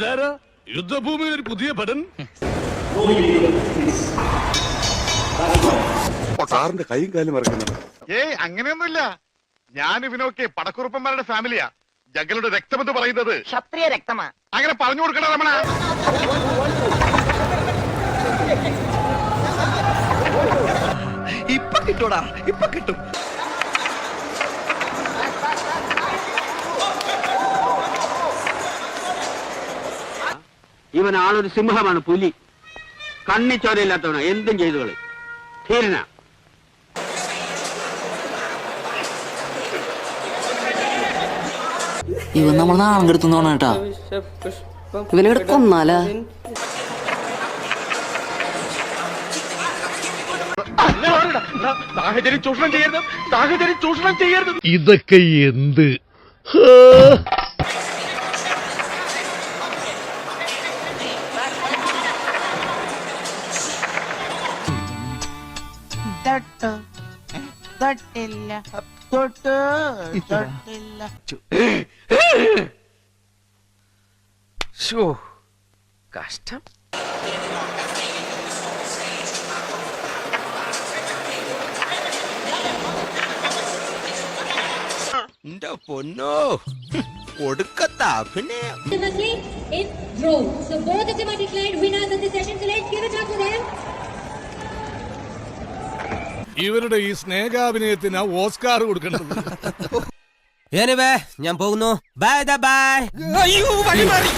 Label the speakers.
Speaker 1: ഇതാരാ? യുദ്ധഭൂമിയിൽ ഒരു പുതിയ പടൻ
Speaker 2: സാറിന്റെ കൈയും കാലും ഇറക്കുന്നുണ്ട്.
Speaker 3: ഏയ് അങ്ങനെയൊന്നുമില്ല. ഞാൻ ഇവനൊക്കെ പടക്കുറുപ്പന്മാരുടെ ഫാമിലിയാ. ജഗലുടെ രക്തമെന്ന് പറയുന്നത്.
Speaker 4: ക്ഷത്രിയ രക്തമാ.
Speaker 3: അങ്ങനെ പറഞ്ഞു കൊടുക്കണ രമണ.
Speaker 5: ഇപ്പൊ കിട്ടൂടാ ഇപ്പൊ കിട്ടും.
Speaker 6: ഇവൻ ആളൊരു സിംഹമാണ് പുലി. കണ്ണിച്ചോരയില്ലാത്തവന എന്തും ചെയ്തു കളി ധീരന.
Speaker 7: ഇവൻ നമ്മൾ നാളം കെടുത്തുന്നോണ കേട്ടാ. ഇവനെ കൊന്നാലാ?
Speaker 3: സാഹചര്യം ചൂഷണം ചെയ്യരുത്. സാഹചര്യം ചൂഷണം ചെയ്യരുത്.
Speaker 1: ഇതൊക്കെ എന്ത്?
Speaker 4: തൊട്ടു തൊട്ടില്ല തൊട്ടു തൊട്ടില്ല
Speaker 5: കഷ്ടം എന്റെ പൊന്നോ ഒടുക്കത്ത അഭിനയം
Speaker 8: Ultimately in draw. So both of them are declared winners of the session.
Speaker 1: ഇവരുടെ ഈ സ്നേഹാഭിനയത്തിന് ഓസ്കാർ കൊടുക്കേണ്ടത്.
Speaker 9: ഞാൻ പോകുന്നു. ബൈ ബൈ
Speaker 5: അയ്യോ വഴി മാറി.